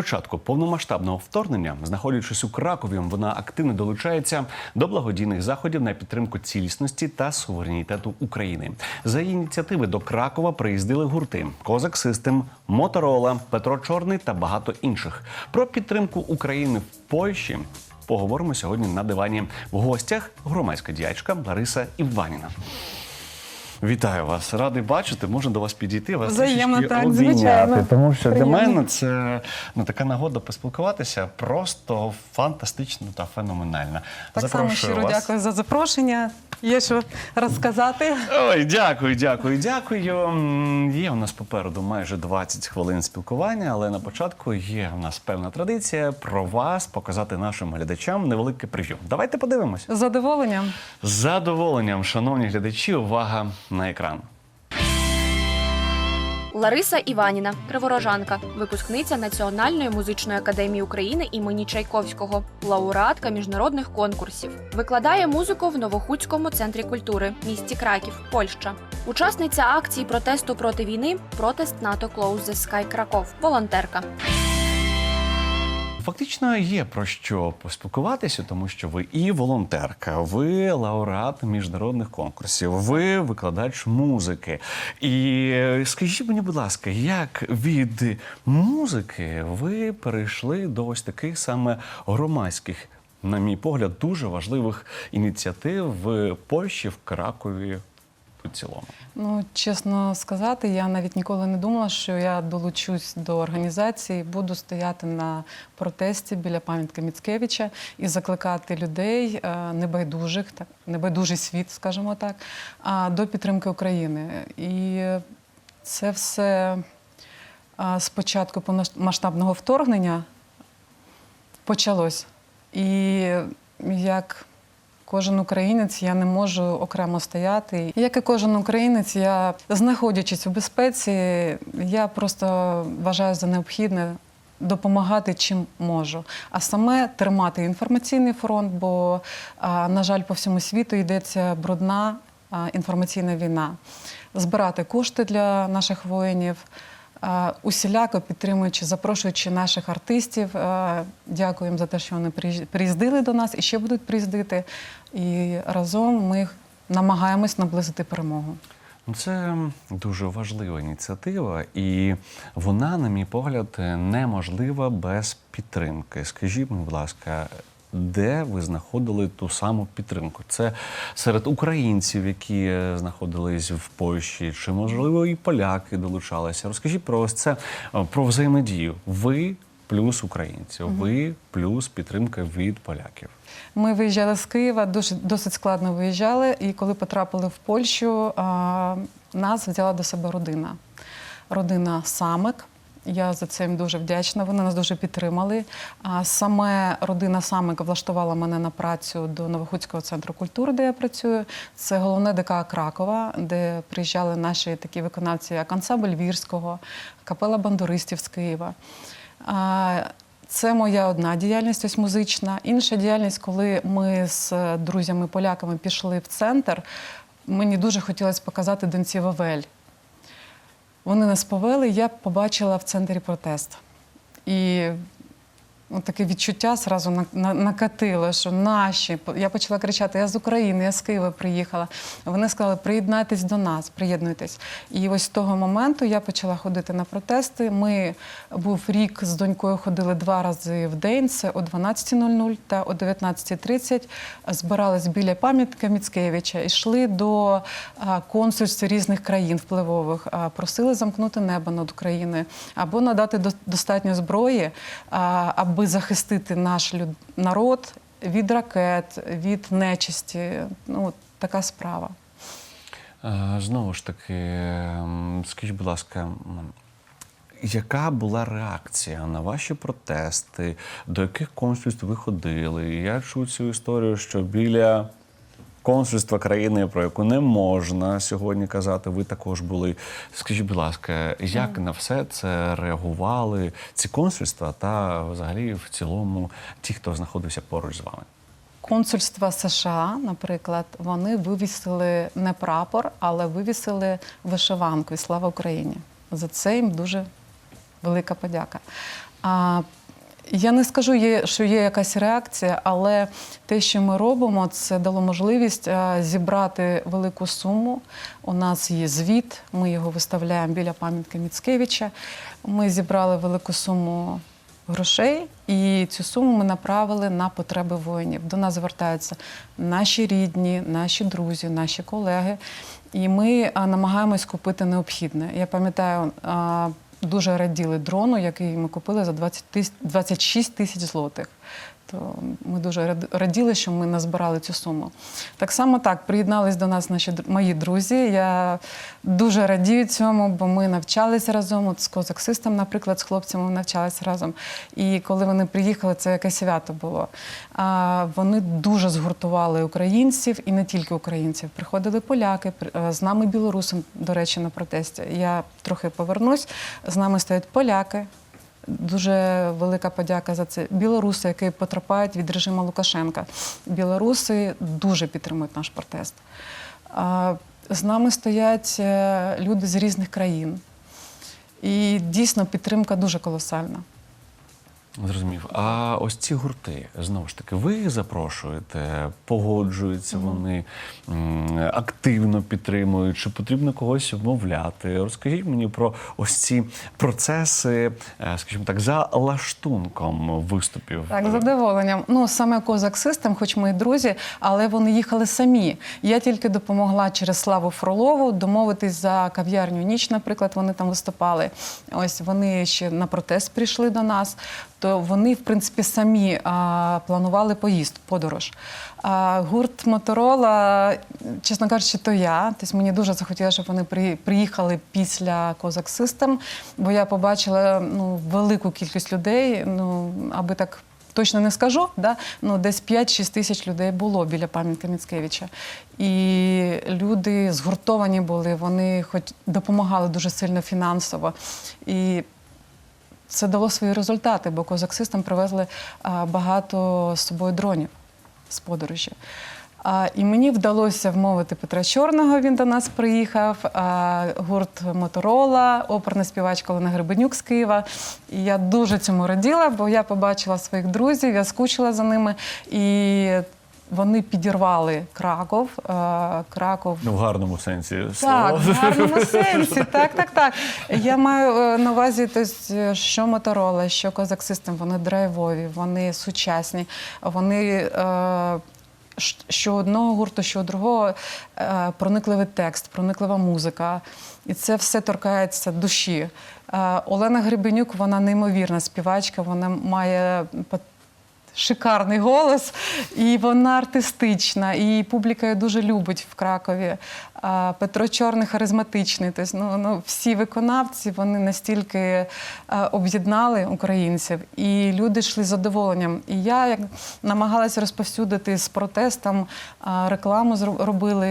початку повномасштабного вторгнення, знаходячись у Кракові, вона активно долучається до благодійних заходів на підтримку цілісності та суверенітету України. За її ініціативи до Кракова приїздили гурти Козак Систем, Моторола, Петро Чорний та багато інших. Про підтримку України в Польщі поговоримо сьогодні на дивані. В гостях громадська діячка Лариса Іваніна. Вітаю вас, радий бачити. Можна до вас підійти, вас Взаємно, трішечки так, обійняти. звичайно. Тому що Приємно. для мене це ну, така нагода поспілкуватися просто фантастично та феноменальна. Так само Запрошую щиро вас. дякую за запрошення. Є що розказати. Ой, дякую, дякую, дякую. Є у нас попереду майже 20 хвилин спілкування, але на початку є у нас певна традиція про вас показати нашим глядачам невелике прев'ю. Давайте подивимось. Задоволенням. Задоволенням, шановні глядачі, увага на екран. Лариса Іваніна, криворожанка, випускниця Національної музичної академії України імені Чайковського, лауреатка міжнародних конкурсів. Викладає музику в Новохуцькому центрі культури, місті Краків, Польща. Учасниця акції протесту проти війни Протест НАТО Close the Краков, волонтерка. Фактично є про що поспілкуватися, тому що ви і волонтерка, ви лауреат міжнародних конкурсів, ви викладач музики. І скажіть мені, будь ласка, як від музики ви перейшли до ось таких саме громадських, на мій погляд, дуже важливих ініціатив в Польщі, в Кракові у цілому? Ну, чесно сказати, я навіть ніколи не думала, що я долучусь до організації, буду стояти на протесті біля пам'ятки Міцкевича і закликати людей е, небайдужих, так небайдужий світ, скажімо так, до підтримки України. І це все з початку вторгнення почалось. І як кожен українець, я не можу окремо стояти. Як і кожен українець, я знаходячись у безпеці, я просто вважаю за необхідне. Допомагати чим можу, а саме тримати інформаційний фронт, бо, на жаль, по всьому світу йдеться брудна інформаційна війна. Збирати кошти для наших воїнів, усіляко підтримуючи, запрошуючи наших артистів. Дякуємо за те, що вони приїздили до нас і ще будуть приїздити. І разом ми намагаємось наблизити перемогу. Ну, Це дуже важлива ініціатива, і вона, на мій погляд, неможлива без підтримки. Скажіть, будь ласка, де ви знаходили ту саму підтримку? Це серед українців, які е, знаходились в Польщі, чи можливо і поляки долучалися? Розкажіть про ось це е, про взаємодію. Ви плюс українці, ви плюс підтримка від поляків. Ми виїжджали з Києва, дуже досить складно виїжджали. І коли потрапили в Польщу, нас взяла до себе родина. Родина Самик. Я за це їм дуже вдячна. Вони нас дуже підтримали. Саме родина Самик влаштувала мене на працю до Новохудського центру культури, де я працюю. Це головне ДК Кракова, де приїжджали наші такі виконавці, як ансамбль Вірського, капела бандуристів з Києва. Це моя одна діяльність, ось музична. Інша діяльність, коли ми з друзями-поляками пішли в центр, мені дуже хотілося показати доньці Вавель. Вони нас повели, я побачила в центрі протест. І таке відчуття на- накатило, що наші. Я почала кричати: я з України, я з Києва приїхала. Вони сказали, приєднайтесь до нас, приєднуйтесь. І ось з того моменту я почала ходити на протести. Ми був рік з донькою ходили два рази в день. Це о 12.00 та о 19.30 збирались біля пам'ятки Міцкевича, йшли до консульств різних країн впливових, просили замкнути небо над Україною або надати до- достатньо зброї, а, аби захистити наш люд- народ від ракет, від нечисті. Ну, така справа. Е, Знову ж таки, ем, скажіть, будь ласка, яка була реакція на ваші протести? До яких консульств ви ходили? Я чув цю історію, що біля консульства країни, про яку не можна сьогодні казати, ви також були. Скажіть, будь ласка, як на все це реагували ці консульства та взагалі в цілому ті, хто знаходився поруч з вами? Консульства США, наприклад, вони вивісили не прапор, але вивісили вишиванку і слава Україні. За це їм дуже велика подяка. А, я не скажу, що є якась реакція, але те, що ми робимо, це дало можливість зібрати велику суму. У нас є звіт, ми його виставляємо біля пам'ятки Міцкевича. Ми зібрали велику суму грошей, і цю суму ми направили на потреби воїнів. До нас звертаються наші рідні, наші друзі, наші колеги. І ми намагаємось купити необхідне. Я пам'ятаю, а, дуже раділи дрону, який ми купили за 20 тис- 26 тисяч злотих. То ми дуже рад- раділи, що ми назбирали цю суму. Так само так приєднались до нас наші мої друзі. Я дуже радію цьому, бо ми навчалися разом. От з козаксистом, наприклад, з хлопцями ми навчалися разом. І коли вони приїхали, це якесь свято було. А вони дуже згуртували українців і не тільки українців. Приходили поляки, е, з нами білоруси, до речі, на протесті. Я трохи повернусь. З нами стоять поляки. Дуже велика подяка за це. Білоруси, які потрапляють від режиму Лукашенка. Білоруси дуже підтримують наш протест. З нами стоять е, люди з різних країн. І дійсно підтримка дуже колосальна. Зрозумів. А ось ці гурти, знову ж таки, ви їх запрошуєте, погоджуються вони активно підтримують, чи потрібно когось вмовляти? Розкажіть мені про ось ці процеси, е, скажімо так, за лаштунком виступів. Так, задоволенням. Ну, саме Козак Систем, хоч ми і друзі, але вони їхали самі. Я тільки допомогла через Славу Фролову домовитись за кав'ярню ніч, наприклад, вони там виступали. Ось вони ще на протест прийшли до нас. То вони, в принципі, самі а, планували поїзд, подорож. А гурт Моторола, чесно кажучи, то я. Тобто мені дуже захотілося, щоб вони приїхали після Козак Систем, бо я побачила ну, велику кількість людей, ну, аби так. Точно не скажу, да? ну, десь 5-6 тисяч людей було біля пам'ятки Міцкевича. І люди згуртовані були, вони хоч допомагали дуже сильно фінансово. І це дало свої результати, бо козаксистам привезли багато з собою дронів з подорожі. А, і мені вдалося вмовити Петра Чорного. Він до нас приїхав. А, гурт Моторола, оперна співачка Олена Гребенюк з Києва. І я дуже цьому раділа, бо я побачила своїх друзів, я скучила за ними. І вони підірвали Краков. Краков Ну, в гарному сенсі так, слова. в гарному сенсі. Так, так, так. Я маю е, на увазі, тобто, що Моторола, що Козак Систем, вони драйвові, вони сучасні, вони. Е, що одного гурту, що другого е, проникливий текст, прониклива музика. І це все торкається душі. Е, Олена Гребенюк, вона неймовірна співачка, вона має шикарний голос, і вона артистична, і публіка її дуже любить в Кракові. Петро Чорний харизматичний. Тобто, ну, ну, всі виконавці вони настільки об'єднали українців, і люди йшли з задоволенням. І я як намагалася розповсюдити з протестом рекламу зро- робили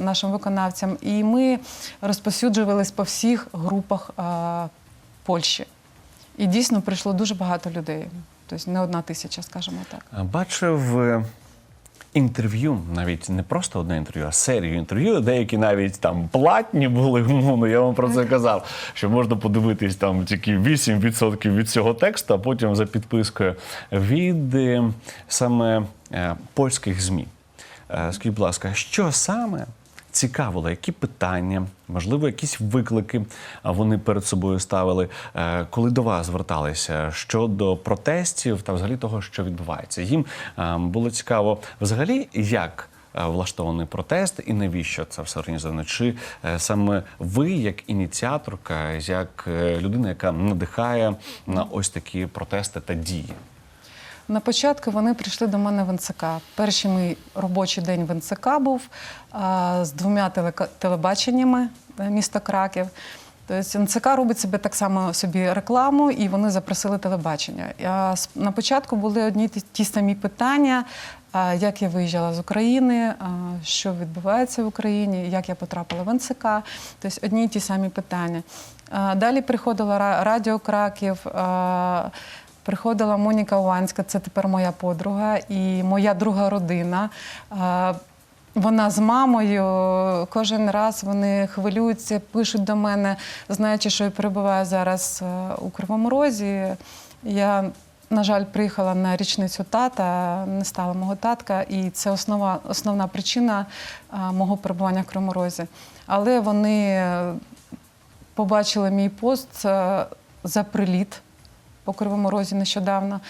нашим виконавцям, і ми розповсюджувались по всіх групах Польщі. І дійсно прийшло дуже багато людей. Тобто не одна тисяча, скажімо так. Бачив е, інтерв'ю, навіть не просто одне інтерв'ю, а серію інтерв'ю. Деякі навіть там платні були, умовно, я вам про це казав. Що можна подивитись там тільки 8% від цього тексту, а потім за підпискою від е, саме е, польських ЗМІ. Е, Скажіть, будь ласка, що саме цікавило, які питання, можливо, якісь виклики вони перед собою ставили, е, коли до вас зверталися щодо протестів та взагалі того, що відбувається. Їм е, було цікаво взагалі, як. е, Влаштований протест і навіщо це все організовано? Чи саме ви, як ініціаторка, як людина, яка надихає на ось такі протести та дії? На початку вони прийшли до мене в НЦК. Перший мій робочий день в НЦК був з двома телебаченнями е, міста Краків. Тобто НЦК робить себе так само собі рекламу, і вони запросили телебачення. А на початку були одні ті, самі питання. Як я виїжджала з України, що відбувається в Україні, як я потрапила в НЦК, тобто одні ті самі питання. Далі приходила Радіо Краків, Приходила Моніка Уанська, це тепер моя подруга і моя друга родина. Вона з мамою кожен раз вони хвилюються, пишуть до мене, знаючи, що я перебуваю зараз е, у Кривому Розі. Я, на жаль, приїхала на річницю тата, не стала мого татка, і це основа, основна причина е, мого перебування в Кривому Розі. Але вони е, побачили мій пост за приліт по Кривому Розі нещодавно.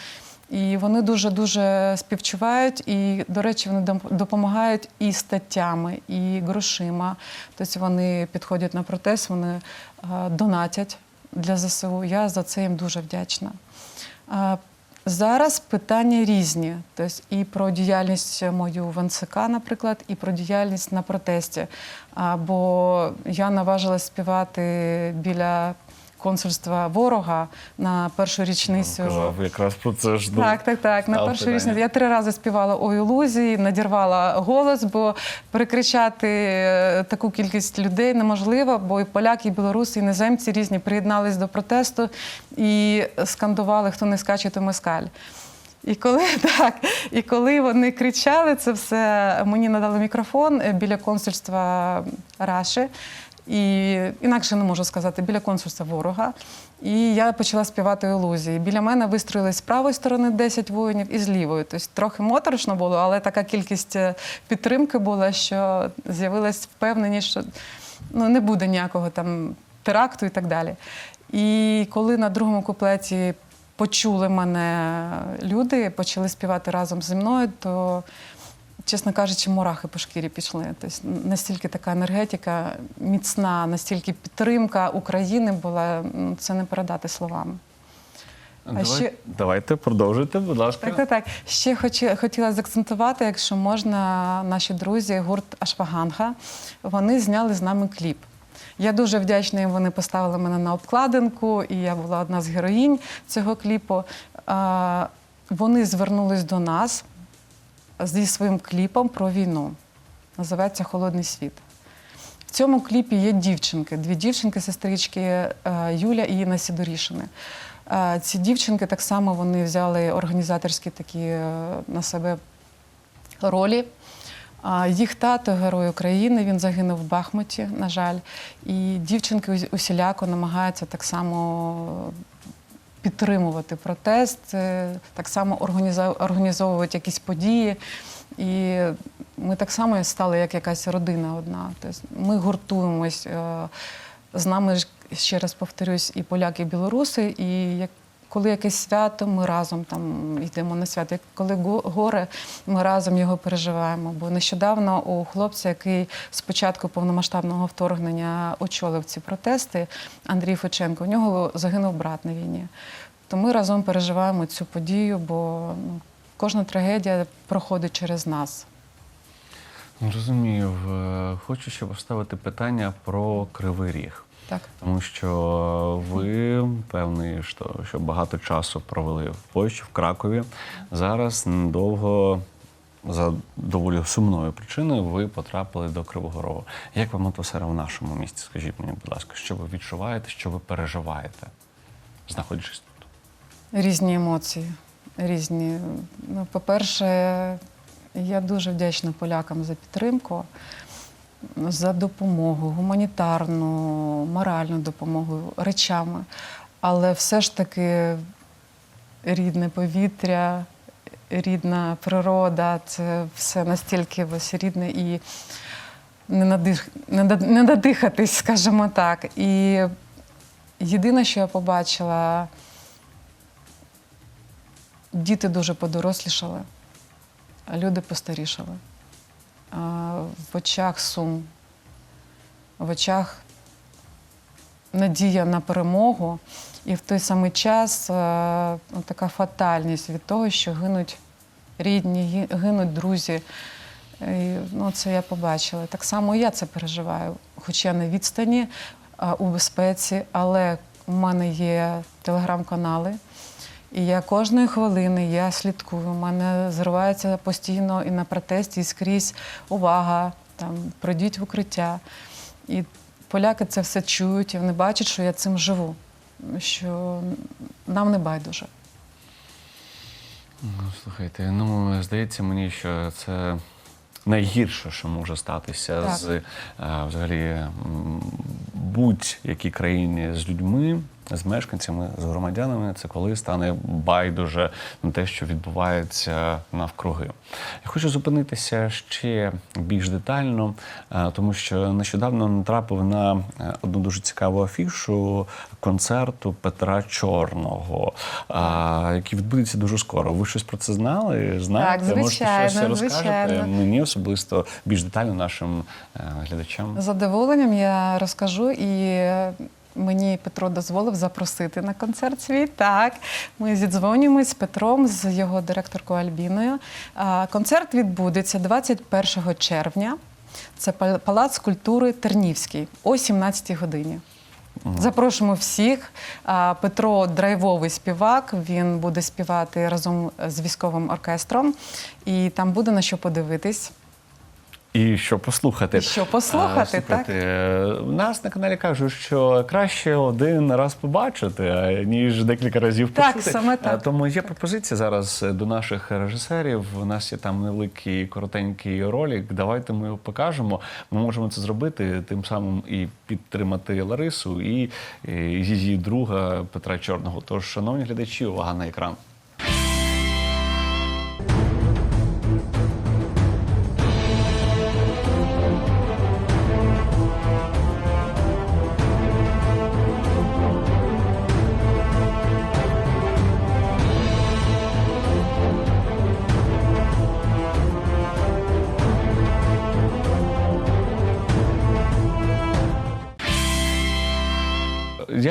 І вони дуже дуже співчувають. І, до речі, вони допомагають і статтями, і грошима. Тобто вони підходять на протест, вони е, донатять для ЗСУ. Я за це їм дуже вдячна. Зараз питання різні. Тобто і про діяльність мою в НЦК, наприклад, і про діяльність на протесті. Бо я наважилась співати біля консульства ворога на першу річницю. Казав якраз про це ж Так, так, так. На першу питання. річницю я три рази співала ой у лузі, надірвала голос, бо перекричати е, таку кількість людей неможливо, бо і поляки, і білоруси, і іноземці різні приєднались до протесту і скандували, хто не скаче, то москаль. І коли так, і коли вони кричали це все, мені надали мікрофон е, біля консульства Раші. І інакше не можу сказати, біля консульства ворога. І я почала співати ілузії. Біля мене вистроїлись з правої сторони 10 воїнів і з лівої. Тобто трохи моторошно було, але така кількість е, підтримки була, що з'явилась впевненість, що ну, не буде ніякого там теракту і так далі. І коли на другому куплеті почули мене люди, почали співати разом зі мною, то, чесно кажучи, мурахи по шкірі пішли. Тобто настільки така енергетика міцна, настільки підтримка України була, ну, це не передати словами. Давай, ще- Давайте продовжуйте, будь ласка. Так, так, так. Ще хоч, хотіла заакцентувати, якщо можна, наші друзі, гурт Ашваганга, вони зняли з нами кліп. Я дуже вдячна їм, вони поставили мене на обкладинку, і я була одна з героїнь цього кліпу. Вони звернулись до нас зі своїм кліпом про війну. Називається Холодний світ. В цьому кліпі є дівчинки, дві дівчинки, сестрички е, Юля і Інна Сідорішини. Е, Ці дівчинки так само вони взяли організаторські такі е, на себе ролі. Їх тато герой України, він загинув в Бахмуті, на жаль. І дівчинки усіляко намагаються так само підтримувати протест, е, так само організовувати якісь події. І ми так само стали як якась родина одна. Тобто ми гуртуємось. е, З нами ж, ще раз повторюсь, і поляки, і білоруси. І як коли якесь свято, ми разом там йдемо на свято. Коли горе, ми разом його переживаємо. Бо нещодавно у хлопця, який з початку повномасштабного вторгнення очолив ці протести, Андрій Феченко, у нього загинув брат на війні. То ми разом переживаємо цю подію, бо ну, кожна трагедія проходить через нас. Розумію. Хочу ще поставити питання про Кривий Ріг. Так. Тому що ви певний, що, що багато часу провели в Польщі, в Кракові. Зараз недовго, за доволі сумною причиною, ви потрапили до Кривого Рогу. Як вам атмосфера в нашому місті? Скажіть мені, будь ласка, що ви відчуваєте, що ви переживаєте, знаходячись тут? Різні емоції. Різні. Ну, по-перше, я дуже вдячна полякам за підтримку, за допомогу, гуманітарну, моральну допомогу, речами. Але все ж таки рідне повітря, рідна природа це все настільки ось рідне і не, надих, не, не надихатись, скажімо так. І єдине, що я побачила, діти дуже подорослішали, а люди постарішали. В очах сум, в очах надія на перемогу, і в той самий час е, така фатальність від того, що гинуть рідні, гинуть друзі. І, ну, це я побачила. Так само я це переживаю, хоч я на відстані а, у безпеці, але у мене є телеграм-канали. І я кожної хвилини я слідкую. У мене зривається постійно і на протесті, і скрізь увага, там пройдіть в укриття. І поляки це все чують, і вони бачать, що я цим живу, що нам не байдуже. Ну, слухайте, ну здається мені, що це найгірше, що може статися Так. з е, взагалі будь-якій країні з людьми, з мешканцями, з громадянами, це коли стане байдуже на те, що відбувається навкруги. Я хочу зупинитися ще більш детально, е, тому що нещодавно натрапив на е, одну дуже цікаву афішу концерту Петра Чорного, який відбудеться дуже скоро. Ви щось про це знали? Знаєте? Так, Можете звичайно, щось розкажете мені особисто більш детально нашим е, глядачам. Задоволенням я розкажу і. Мені Петро дозволив запросити на концерт свій. Так, ми зідзвонюємось з Петром, з його директоркою Альбіною. Концерт відбудеться 21 червня. Це пал- Палац культури Тернівський о 17 годині. Запрошуємо всіх. Петро драйвовий співак. Він буде співати разом з військовим оркестром, і там буде на що подивитись. І що послухати? І що послухати, А, е, У нас на каналі кажуть, що краще один раз побачити, ніж декілька разів Так, почути. саме так. Тому є пропозиція зараз до наших режисерів. У нас є там невеликий коротенький ролик. Давайте ми його покажемо. Ми можемо це зробити, тим самим і підтримати Ларису і, і її друга Петра Чорного. Тож, шановні глядачі, увага на екран.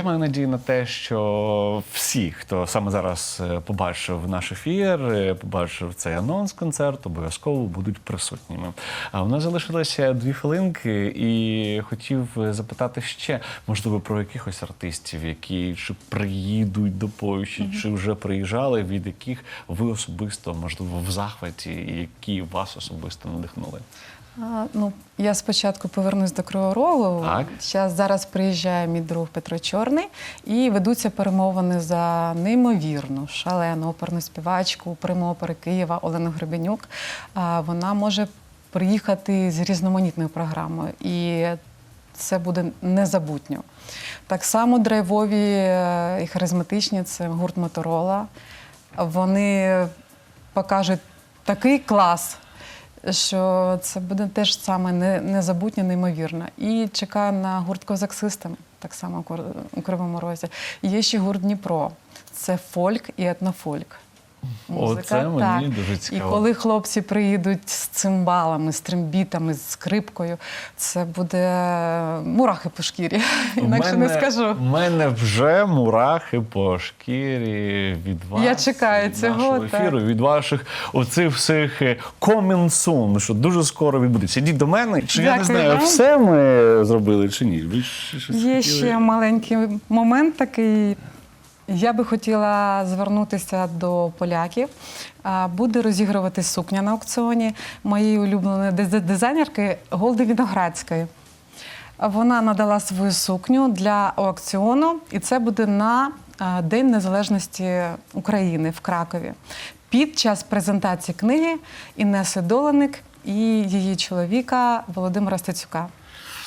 Я маю надію на те, що всі, хто саме зараз е, побачив наш ефір, е, побачив цей анонс концерту, обов'язково будуть присутніми. А у нас залишилося дві хвилинки, і хотів запитати ще, можливо, про якихось артистів, які чи приїдуть до Польщі, чи вже приїжджали, від яких ви особисто, можливо, в захваті, і які вас особисто надихнули. А, ну, я спочатку повернусь до Кривого Рогу. Так. Зараз приїжджає мій друг Петро Чорний і ведуться перемовини за неймовірну, шалену оперну співачку примопери Києва Олену Гребенюк. А, вона може приїхати з різноманітною програмою. І це буде незабутньо. Так само драйвові е, і харизматичні це гурт Моторола. Вони покажуть такий клас, що це буде теж саме не- незабутнє, неймовірно. І чекаю на гурт Козак Систем, так само у Кривому Розі. Є ще гурт Дніпро. Це фольк і етнофольк. Оце мені дуже цікаво. І коли хлопці приїдуть з цимбалами, з трембітами, з скрипкою, це буде мурахи по шкірі. Інакше не скажу. У мене вже мурахи по шкірі від вас. Я чекаю від цього, нашого так. ефіру, від ваших оцих всіх е, coming soon, що дуже скоро відбудеться. Ідіть до мене. Чи я не знаю, вам. все ми зробили чи ні? Ви щось Є хотіли? ще маленький момент такий. Я би хотіла звернутися до поляків. Буде розігрувати сукня на аукціоні моєї улюбленої дизайнерки Голди Віноградської. Вона надала свою сукню для аукціону, і це буде на День Незалежності України в Кракові. Під час презентації книги Інеси Доленик і її чоловіка Володимира Стецюка.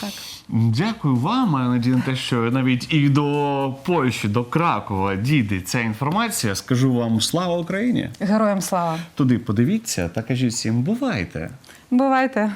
Так. Дякую вам. Я надію на те, що навіть і до Польщі, до Кракова дійде ця інформація. Скажу вам слава Україні! Героям слава! Туди подивіться та кажіть всім, бувайте! Бувайте!